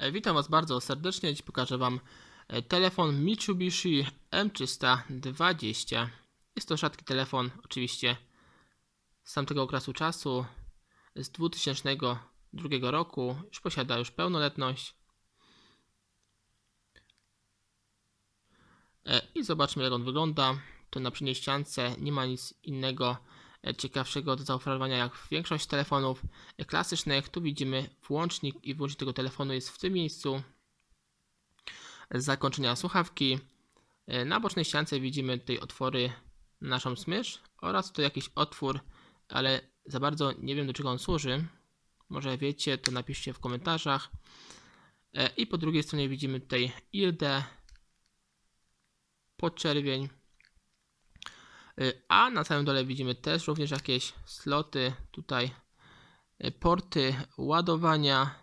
E, Witam Was bardzo serdecznie. Dziś pokażę Wam e, telefon Mitsubishi M320. Jest to rzadki telefon, oczywiście z tamtego okresu czasu, z 2002 roku. Już posiada już pełnoletność. E, I zobaczmy jak on wygląda. To na przedniej ściance nie ma nic innego ciekawszego do zaoferowania jak większość telefonów klasycznych. Tu widzimy włącznik i włącznik tego telefonu jest w tym miejscu. Zakończenia słuchawki. Na bocznej ściance widzimy tutaj otwory na naszą smycz oraz tutaj jakiś otwór, ale za bardzo nie wiem do czego on służy. Może wiecie, to napiszcie w komentarzach. E, I po drugiej stronie widzimy tutaj ILD, podczerwień. Y, A na samym dole widzimy też również jakieś sloty, tutaj y, porty ładowania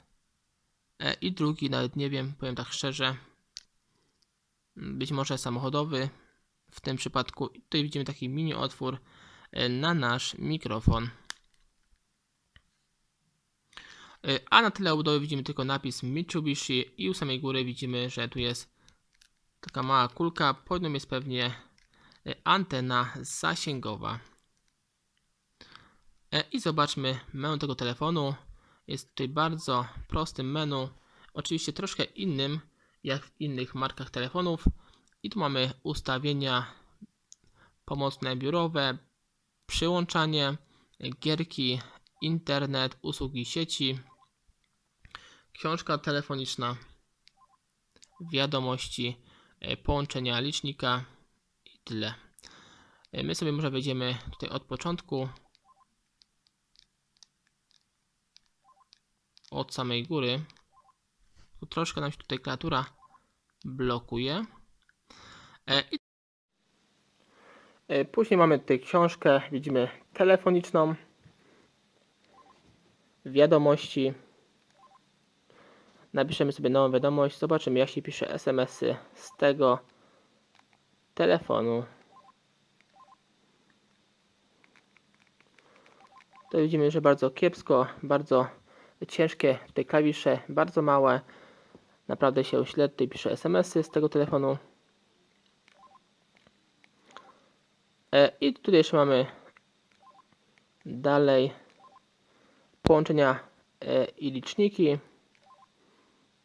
e, i drugi, nawet nie wiem, powiem tak szczerze, m, być może samochodowy w tym przypadku. Tutaj widzimy taki mini otwór y, na nasz mikrofon. A na tyle obudowy widzimy tylko napis Mitsubishi i u samej góry widzimy, że tu jest taka mała kulka, pod jest pewnie antena zasięgowa. E, I zobaczmy menu tego telefonu. Jest tutaj bardzo prostym menu, oczywiście troszkę innym jak w innych markach telefonów. I tu mamy ustawienia pomocne biurowe, przyłączanie, gierki, internet, usługi sieci, książka telefoniczna, wiadomości, e, połączenia licznika tyle. E, My sobie może wejdziemy tutaj od początku. Od samej góry. Tu troszkę nam się tutaj klawiatura blokuje. E, E, Później mamy tutaj książkę, widzimy telefoniczną, wiadomości. Napiszemy sobie nową wiadomość, zobaczymy jak się pisze SMS-y z tego telefonu. To widzimy, że bardzo kiepsko, bardzo ciężkie tutaj klawisze, bardzo małe. Naprawdę się źle tutaj pisze SMS-y z tego telefonu. E, I tutaj jeszcze mamy dalej połączenia e, i liczniki.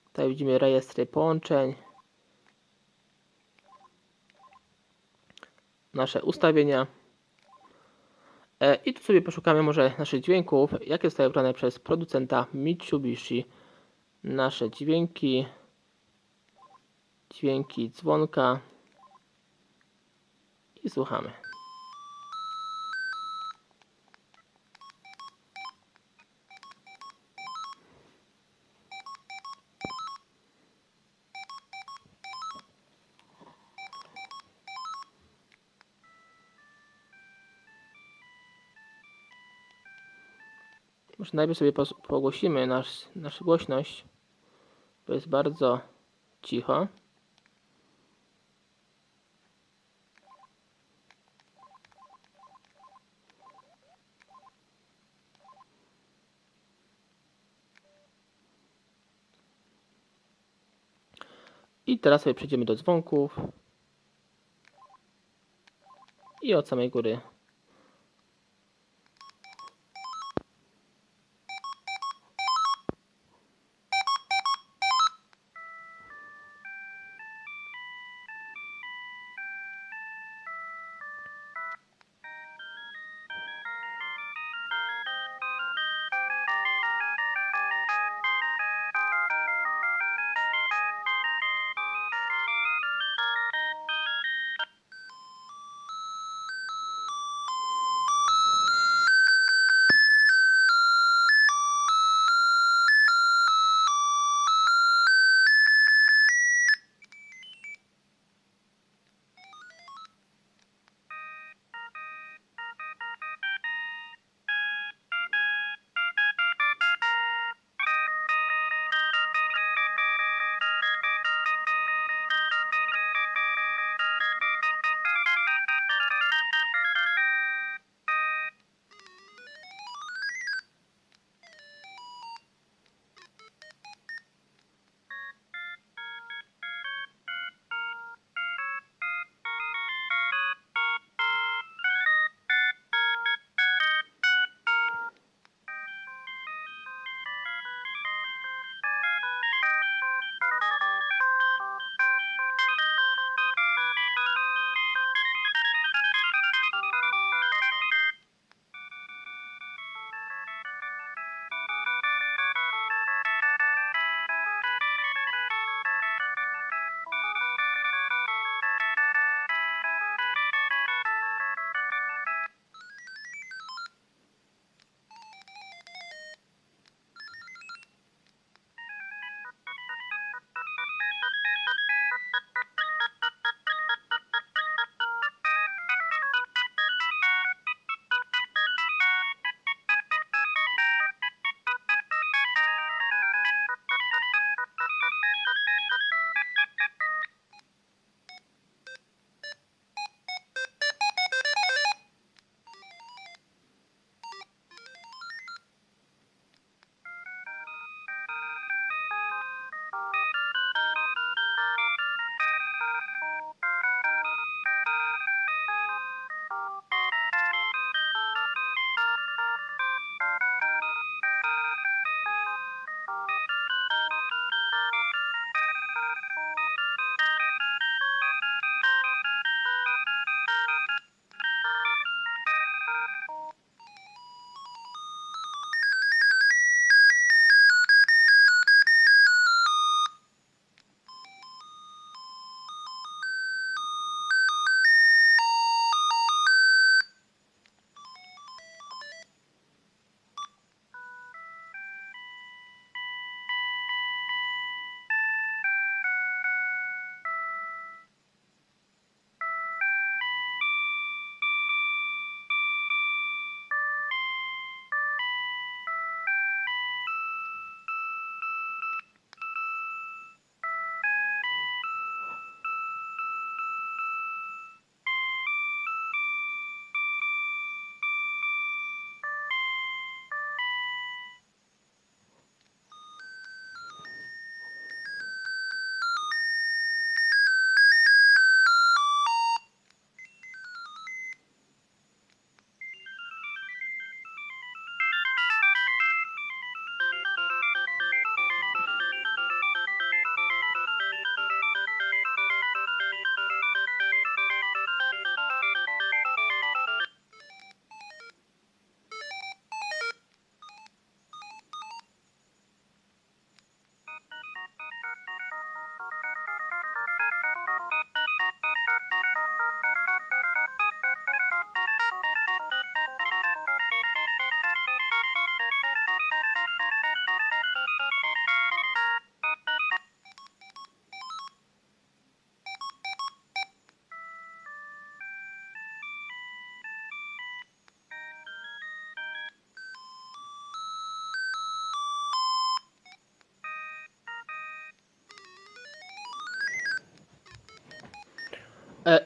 Tutaj widzimy rejestry połączeń. Nasze ustawienia. E, I tu sobie poszukamy może naszych dźwięków, jakie zostały wybrane przez producenta Mitsubishi. Nasze dźwięki. Dźwięki dzwonka. I słuchamy. Może najpierw sobie pogłosimy nasz, naszą głośność, bo jest bardzo cicho. I teraz sobie przejdziemy do dzwonków. I od samej góry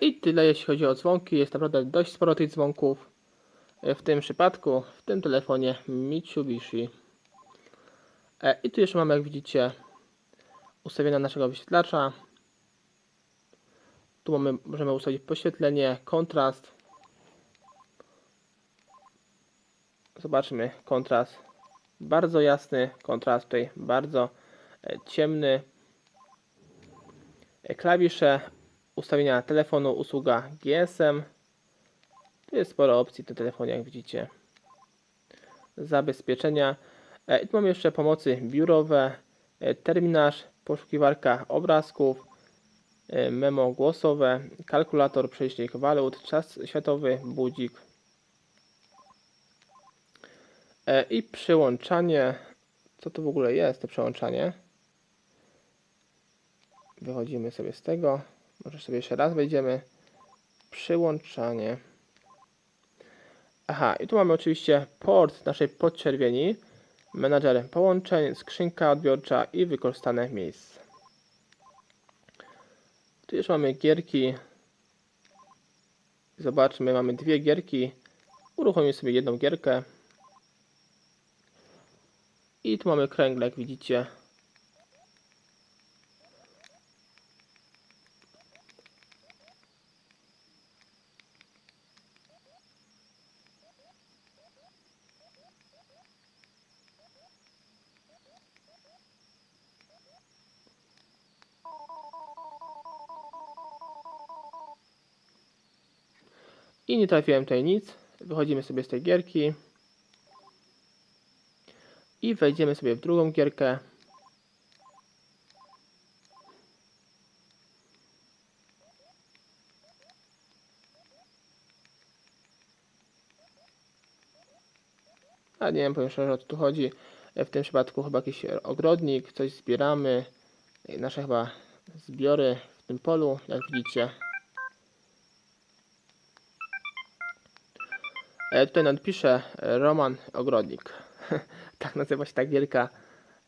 I tyle jeśli chodzi o dzwonki. Jest naprawdę dość sporo tych dzwonków. E, W tym przypadku, w tym telefonie Mitsubishi. E, I tu jeszcze mamy, jak widzicie, ustawienia naszego wyświetlacza. Tu mamy, możemy ustawić podświetlenie, kontrast. Zobaczmy kontrast. Bardzo jasny, kontrast tutaj bardzo e, ciemny. E, Klawisze, ustawienia telefonu, usługa GSM. Tu jest sporo opcji tym telefonie, jak widzicie. Zabezpieczenia. E, I tu mamy jeszcze pomocy biurowe, e, terminarz, poszukiwarka obrazków, e, memo głosowe, kalkulator, przelicznik walut, czas światowy, budzik i przyłączanie. Co to w ogóle jest to przyłączanie? Wychodzimy sobie z tego. Może sobie jeszcze raz wejdziemy. Przyłączanie. Aha, i tu mamy oczywiście port naszej podczerwieni, menadżer połączeń, skrzynka odbiorcza i wykorzystane miejsce. Tu już mamy gierki. Zobaczmy, mamy dwie gierki. Uruchomimy sobie jedną gierkę. I tu mamy kręgle, jak widzicie. I nie trafiłem tutaj nic. Wychodzimy sobie z tej gierki. I wejdziemy sobie w drugą gierkę. A nie wiem, powiem szczerze, o co tu chodzi. W tym przypadku chyba jakiś ogrodnik, coś zbieramy. Nasze chyba zbiory w tym polu, jak widzicie. Tutaj nadpiszę e, Roman Ogrodnik. tak nazywa się ta gierka.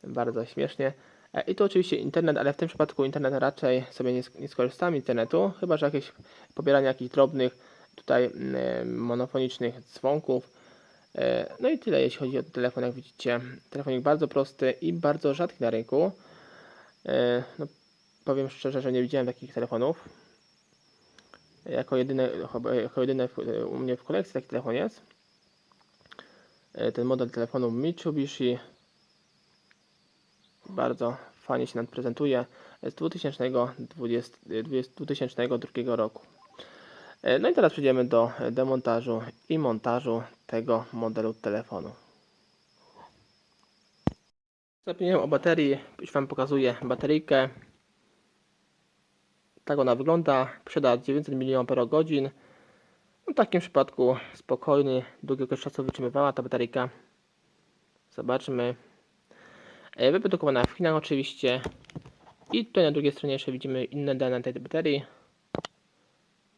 Bardzo śmiesznie. E, I tu oczywiście internet, ale w tym przypadku internet raczej sobie nie, nie z internetu, chyba że jakieś pobieranie jakichś drobnych tutaj mm, monofonicznych dzwonków. E, No i tyle jeśli chodzi o telefon, jak widzicie. Telefonik bardzo prosty i bardzo rzadki na rynku. E, No, powiem szczerze, że nie widziałem takich telefonów. Jako jedyny, jako jedyny w- u mnie w kolekcji taki telefon jest. E, Ten model telefonu Mitsubishi bardzo fajnie się nam prezentuje z 2020, 2002 roku. E, No i teraz przejdziemy do demontażu i montażu tego modelu telefonu. Zapomniałem o baterii, już Wam pokazuję bateryjkę. Tak ona wygląda, przyda 900 mAh. No, w takim przypadku spokojny, długi okres czasu wytrzymywała ta bateryjka. Zobaczmy. E, Wyprodukowana w Chinach oczywiście. I tutaj na drugiej stronie jeszcze widzimy inne dane tej baterii.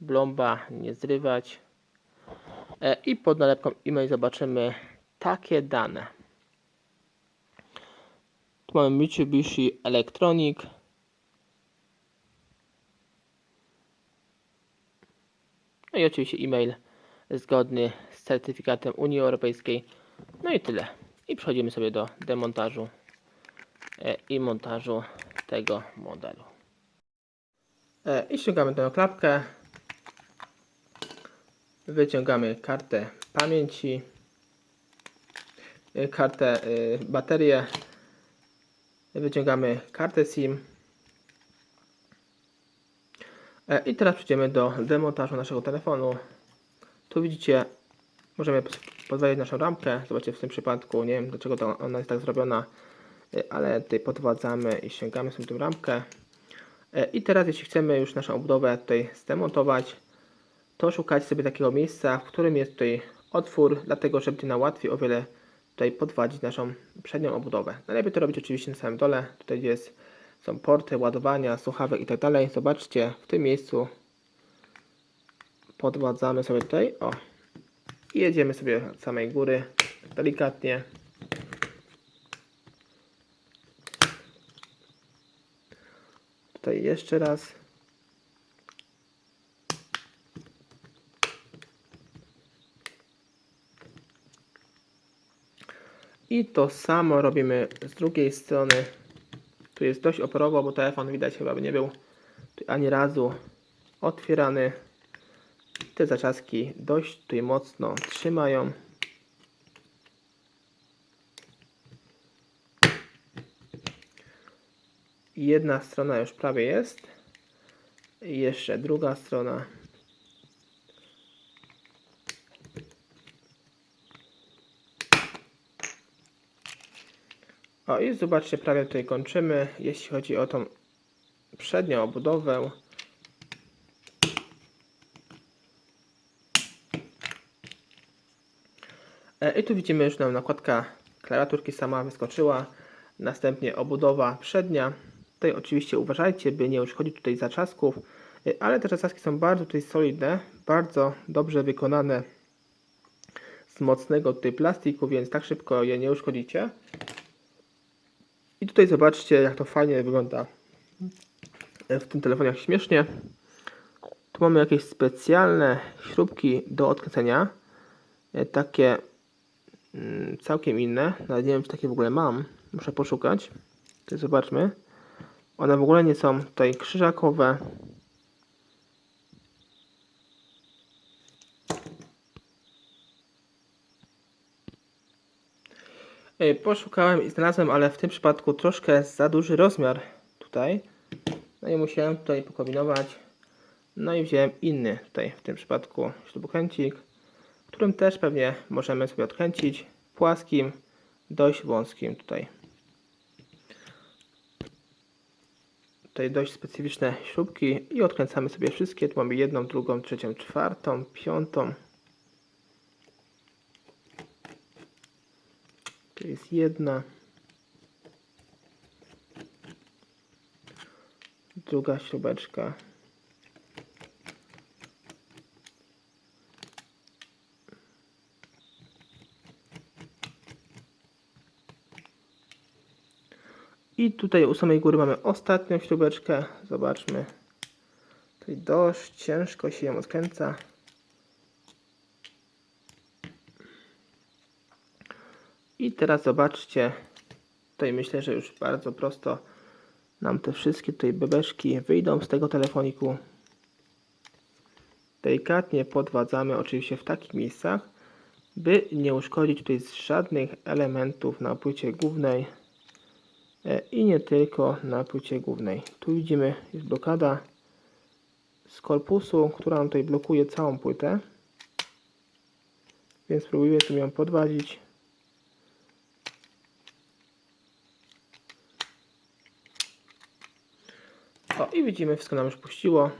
Blomba, nie zrywać. E, I pod nalepką e-mail zobaczymy takie dane. Tu mamy Mitsubishi Electronic. No i oczywiście e-mail zgodny z certyfikatem Unii Europejskiej. No i tyle. I przechodzimy sobie do demontażu e, i montażu tego modelu. E, I ściągamy tę klapkę. Wyciągamy kartę pamięci, e, kartę, baterię. Wyciągamy kartę SIM. I teraz przejdziemy do demontażu naszego telefonu. Tu widzicie, możemy podwajić naszą ramkę. Zobaczcie, w tym przypadku, nie wiem dlaczego ona jest tak zrobiona, e, ale tutaj podwadzamy i ściągamy sobie tę ramkę. E, I teraz, jeśli chcemy już naszą obudowę tutaj zdemontować, to szukać sobie takiego miejsca, w którym jest tutaj otwór, dlatego że będzie nam łatwiej o wiele tutaj podwadzić naszą przednią obudowę. Najlepiej to robić oczywiście na samym dole, tutaj gdzie jest, są porty ładowania, słuchawek i tak dalej. Zobaczcie, w tym miejscu podładzamy sobie tutaj, o, i jedziemy sobie od samej góry, delikatnie. Tutaj jeszcze raz. I to samo robimy z drugiej strony. Tu jest dość oporowo, bo telefon widać chyba by nie był ani razu otwierany. Te zaczaski dość tutaj mocno trzymają. Jedna strona już prawie jest. I jeszcze druga strona. O i zobaczcie, prawie tutaj kończymy, jeśli chodzi o tą przednią obudowę. E, I tu widzimy już nam nakładka klawiaturki sama wyskoczyła. Następnie obudowa przednia. Tutaj oczywiście uważajcie, by nie uszkodzić tutaj zaczasków, e, ale te zaczaski są bardzo tutaj solidne, bardzo dobrze wykonane z mocnego tutaj plastiku, więc tak szybko je nie uszkodzicie. Tutaj zobaczcie, jak to fajnie wygląda w tym telefonie, jak śmiesznie. Tu mamy jakieś specjalne śrubki do odkręcenia. E, Takie mm, całkiem inne. Nawet nie wiem, czy takie w ogóle mam. Muszę poszukać. Tutaj zobaczmy. One w ogóle nie są tutaj krzyżakowe. Poszukałem i znalazłem, ale w tym przypadku troszkę za duży rozmiar tutaj. No i musiałem tutaj pokombinować. No i wziąłem inny tutaj w tym przypadku śrubokręcik, którym też pewnie możemy sobie odkręcić płaskim, dość wąskim tutaj. Tutaj dość specyficzne śrubki i odkręcamy sobie wszystkie. Tu mamy jedną, drugą, trzecią, czwartą, piątą. To jest jedna. Druga śrubeczka. I tutaj u samej góry mamy ostatnią śrubeczkę. Zobaczmy. Tutaj dość ciężko się ją odkręca. I teraz zobaczcie, tutaj myślę, że już bardzo prosto nam te wszystkie tutaj bebeszki wyjdą z tego telefoniku. Delikatnie podwadzamy oczywiście w takich miejscach, by nie uszkodzić tutaj żadnych elementów na płycie głównej e, i nie tylko na płycie głównej. Tu widzimy jest blokada z korpusu, która nam tutaj blokuje całą płytę. Więc spróbuję tu ją podwadzić. O, i widzimy, wszystko nam już puściło.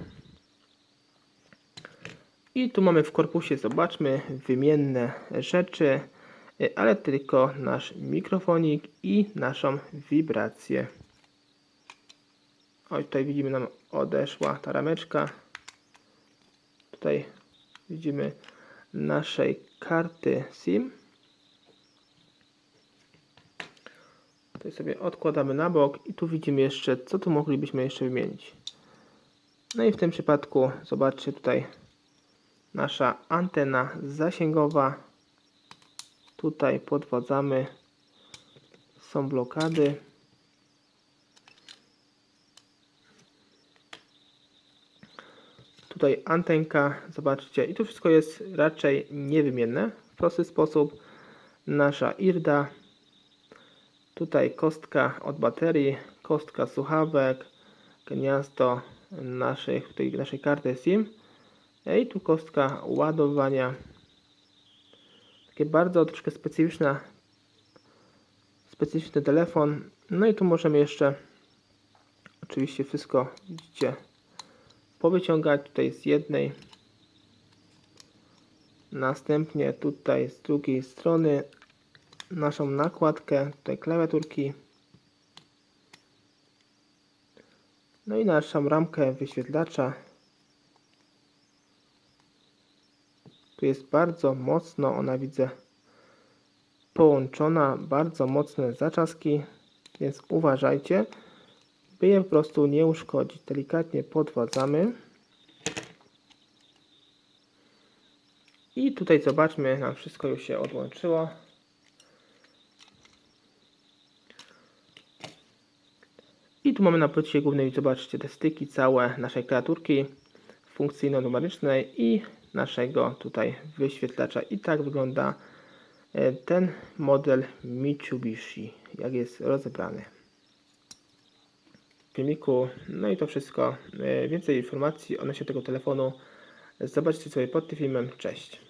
I tu mamy w korpusie, zobaczmy, wymienne rzeczy, y, ale tylko nasz mikrofonik i naszą wibrację. Oj, tutaj widzimy nam odeszła ta rameczka. Tutaj widzimy naszej karty SIM. Tutaj sobie odkładamy na bok i tu widzimy jeszcze, co tu moglibyśmy jeszcze wymienić. No i w tym przypadku zobaczcie tutaj nasza antena zasięgowa. Tutaj podwadzamy. Są blokady. Tutaj antenka, zobaczcie, i tu wszystko jest raczej niewymienne. W prosty sposób nasza IRDA Tutaj kostka od baterii, kostka słuchawek, gniazdo naszej, tutaj naszej karty SIM i tu kostka ładowania. Takie bardzo troszkę specyficzna, specyficzny telefon. No i tu możemy jeszcze oczywiście wszystko widzicie powyciągać tutaj z jednej. Następnie tutaj z drugiej strony naszą nakładkę, tutaj klawiaturki. No i naszą ramkę wyświetlacza. Tu jest bardzo mocno, ona widzę, połączona, bardzo mocne zaczaski, więc uważajcie, by je po prostu nie uszkodzić. Delikatnie podwadzamy. I tutaj zobaczmy, nam wszystko już się odłączyło. Tu mamy na płycie głównej, zobaczcie, te styki całe naszej klawiaturki funkcyjno-numerycznej i naszego tutaj wyświetlacza. I tak wygląda e, ten model Mitsubishi, jak jest rozebrany. W filmiku, no i to wszystko. E, Więcej informacji odnośnie tego telefonu zobaczcie sobie pod tym filmem. Cześć.